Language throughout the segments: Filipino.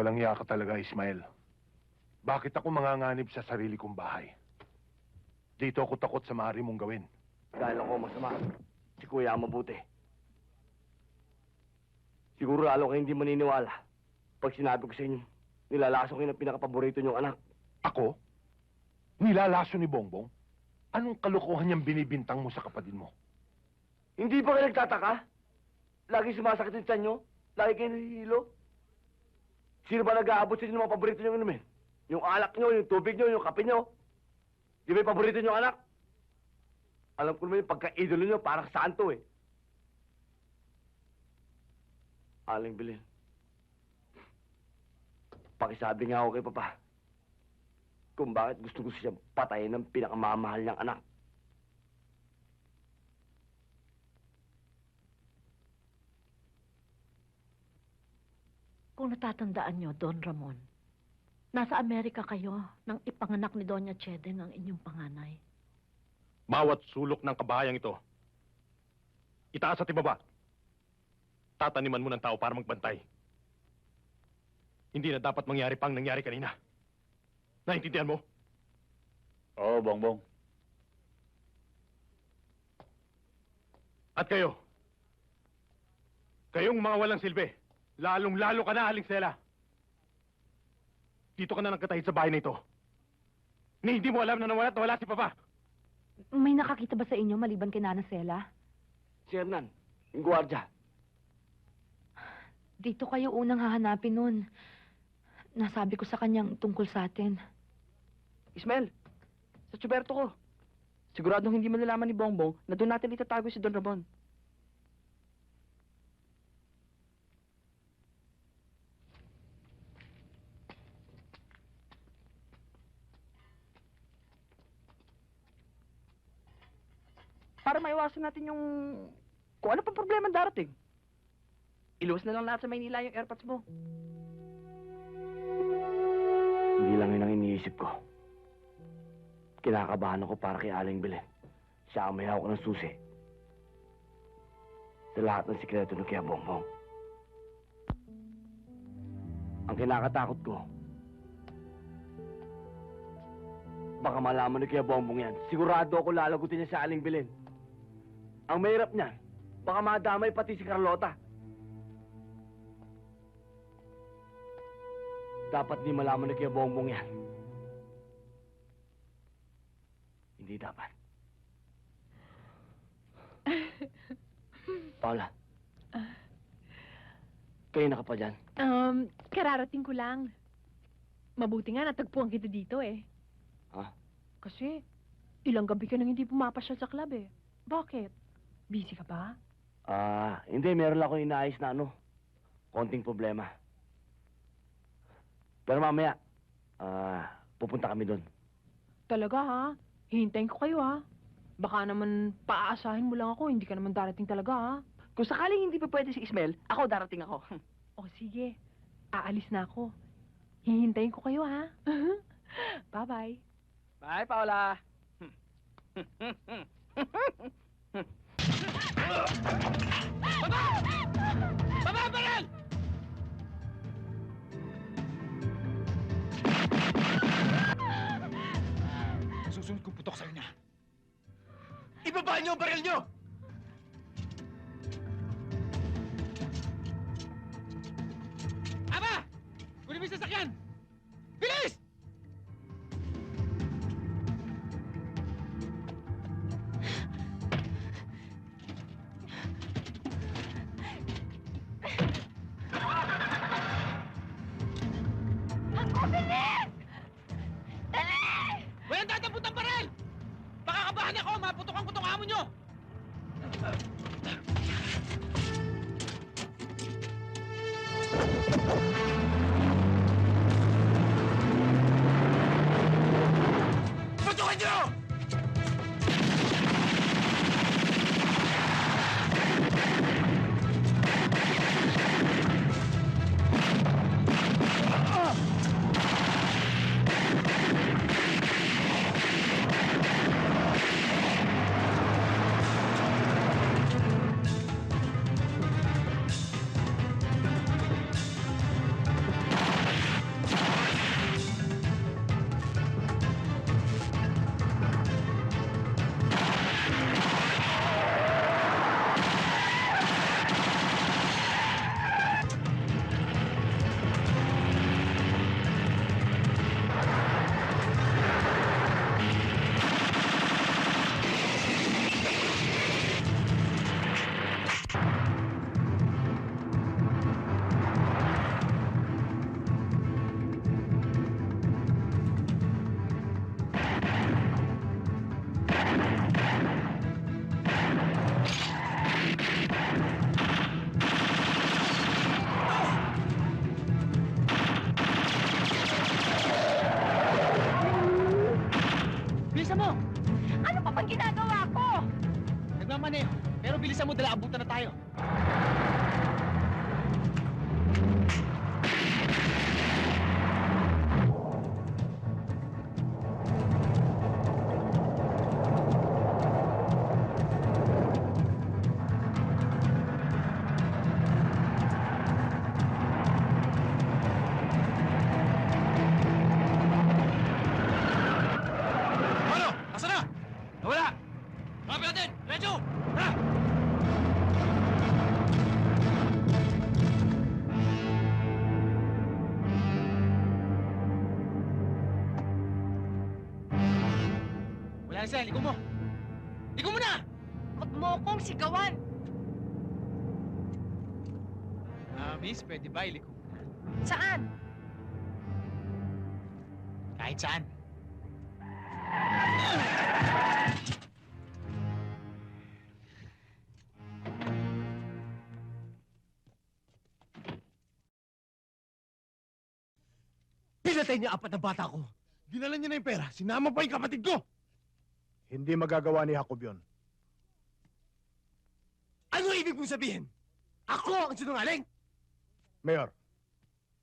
Walang iya ka talaga, Ismael. Bakit ako manganganib sa sarili kong bahay? Dito ako takot sa maaari mong gawin. Dahil ako masama. Si Kuya ang mabuti. Siguro lalo kayo hindi maniniwala. Pag sinabi ko sa inyo, nilalaso kayo ng pinakapaborito niyong anak. Ako? Nilalaso ni Bongbong? Anong kalokohan niyang binibintang mo sa kapatid mo? Hindi ba kayo nagtataka? Lagi sumasakit yung tiyan nyo? Lagi kayo nahihilo? Sino ba nag-aabot sa inyo ng mga paborito niyong inumin? Yung alak nyo, yung tubig nyo, yung kape nyo? Di ba yung paborito niyong anak? Alam ko naman yung pagka-idolo nyo, parang santo eh. Aling bilin. Pakisabi nga ako kay Papa kung bakit gusto ko siyang patayin ng pinakamamahal niyang anak. Natatandaan nyo, Don Ramon, nasa Amerika kayo nang ipanganak ni Doña Chedeng ang inyong panganay. Bawat sulok ng kabayang ito, itaas at ibaba. Tataniman mo ng tao para magbantay. Hindi na dapat mangyari pang nangyari kanina. Naintindihan mo? Oo, Bongbong. At kayo, kayong mga walang silbi, lalong-lalo ka na, Aling Sela. Dito ka na nagkatahid sa bahay na ito. Ni hindi mo alam na nawala at nawala si Papa. May nakakita ba sa inyo maliban kay Nana Sela? Si Hernan, yung gwardya. Dito kayo unang hahanapin nun. Nasabi ko sa kanyang tungkol sa atin. Ismael, sa tsuberto ko. Siguradong hindi malalaman ni Bongbong na doon natin itatago si Don Ramon. Para maiwasan natin yung kung ano pang problema darating. Iluwas na lang lahat sa Maynila yung airpods mo. Hindi lang yun ang iniisip ko. Kinakabahan ako para kay Aling Belen. Siya ang may hawak ng susi. Sa lahat ng sikreto ng Kuya Bongbong. Ang kinakatakot ko, baka malaman ni Kuya Bongbong yan. Sigurado ako lalagutin niya sa Aling Belen. Ang mahirap niyan, baka madamay pati si Carlota. Dapat di malaman ni Kuya Bongbong yan. Hindi dapat. Paula. Kayo na ka pa dyan? Um, kararating ko lang. Mabuti nga natagpuan kita dito eh. Ha? Kasi, ilang gabi ka nang hindi pumapasyal sa club eh. Bakit? Busy ka ba? Ah, hindi. Meron lang ako inaayos na ano. Konting problema. Pero mamaya, ah, pupunta kami doon. Talaga ha? Hihintayin ko kayo ha? Baka naman paaasahin mo lang ako, hindi ka naman darating talaga ha? Kung sakaling hindi pa pwede si Ismael, ako darating ako. O sige, aalis na ako. Hihintayin ko kayo ha? Bye-bye. Bye, Paula. Susunod kong putok sa kanya. Ibaba niyo ang baril niyo! Aba! Kunin mo yung sasakyan! Bilis! Bilisan mo! Ano pa bang ginagawa ko? Nagmamaneho, pero bilisan mo dala ang Siya, ligo mo! Ligo mo na! Huwag mo kong sigawan! Ah, miss, pwede ba iliko mo na? Saan? Kahit saan. Pinatay niya apat na bata ko. Dinala niya na yung pera. Sinama pa yung kapatid ko. Hindi magagawa ni Jacob yun. Ano ibig mong sabihin? Ako ang sinungaling? Mayor,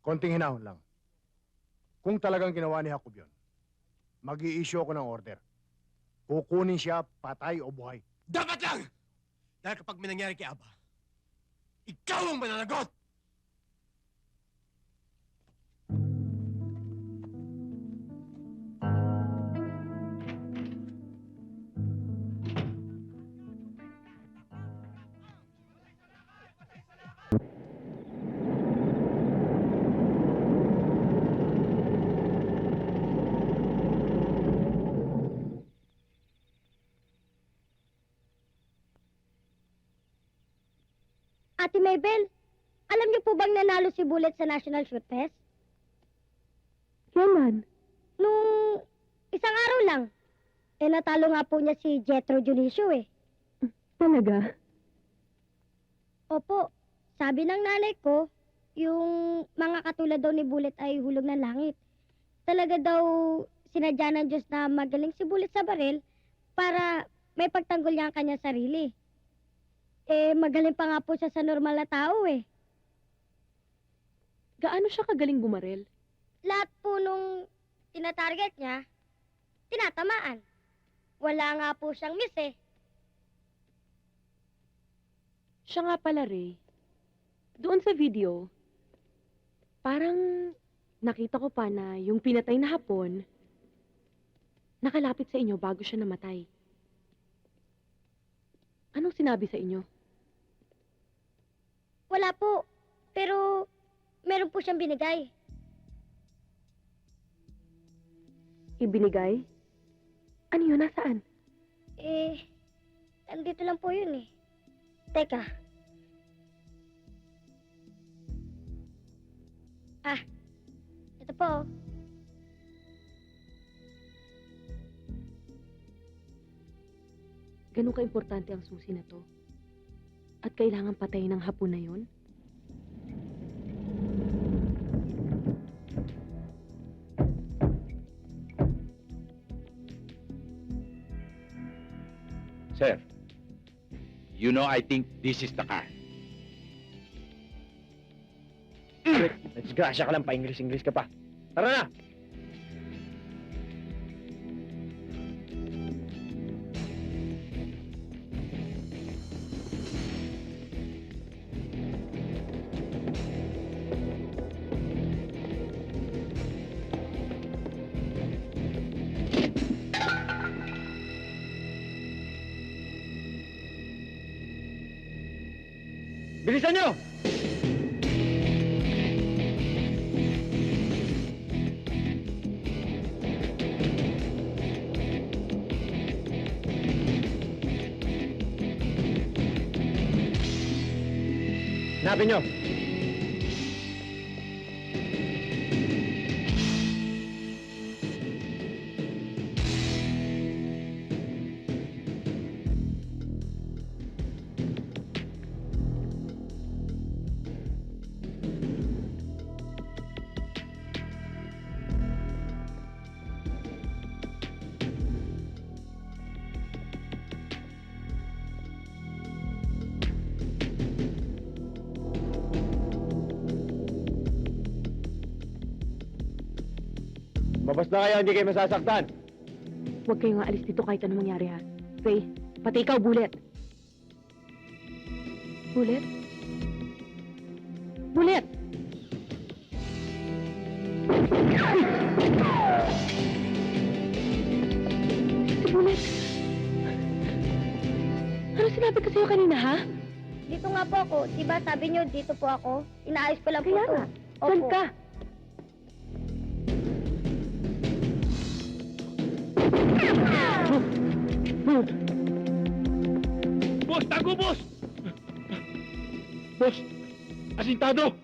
konting hinahon lang. Kung talagang ginawa ni Jacob yun, mag issue ako ng order. Kukunin siya, patay o buhay. Dapat lang! Dahil kapag may nangyari kay Aba, ikaw ang mananagot! Ate Mabel, alam niyo po bang nanalo si Bullet sa National Shoot Fest? Kailan? Nung isang araw lang. Eh, natalo nga po niya si Jetro Junicio eh. Talaga? Opo, sabi ng nanay ko, yung mga katulad daw ni Bullet ay hulog ng langit. Talaga daw sinadya ng Diyos na magaling si Bullet sa baril para may pagtanggol niya ang kanyang sarili. Eh, magaling pa nga po siya sa normal na tao eh. Gaano siya kagaling bumarel? lahat po nung tinatarget niya, tinatamaan. Wala nga po siyang miss eh. Siya nga pala, Ray. Doon sa video, parang nakita ko pa na yung pinatay na hapon, nakalapit sa inyo bago siya namatay. Anong sinabi sa inyo? Wala po. Pero, meron po siyang binigay. Ibinigay? Ano yun? Nasaan? Eh, andito lang po yun eh. Teka. Ah, ito po. oh. Ganun ka-importante ang susi na to? At kailangan patayin ng hapon na yon? Sir, you know I think this is the car. Disgrasya ka lang, pa-English-English ka pa. Tara na! Bilisan nyo! Hanapin nyo! Mabas na kaya hindi kayo masasaktan. Huwag kayong aalis dito kahit anong mangyari ha. Ray, pati ikaw, Bullet. Bullet? Bullet! Si Bullet! Ano sinabi ko sa'yo kanina, ha? Dito nga po ako. Diba sabi niyo, dito po ako. Inaayos ko lang po Kaya to. nga. Saan Opo. ka? Boss, tago, boss! Boss, asintado!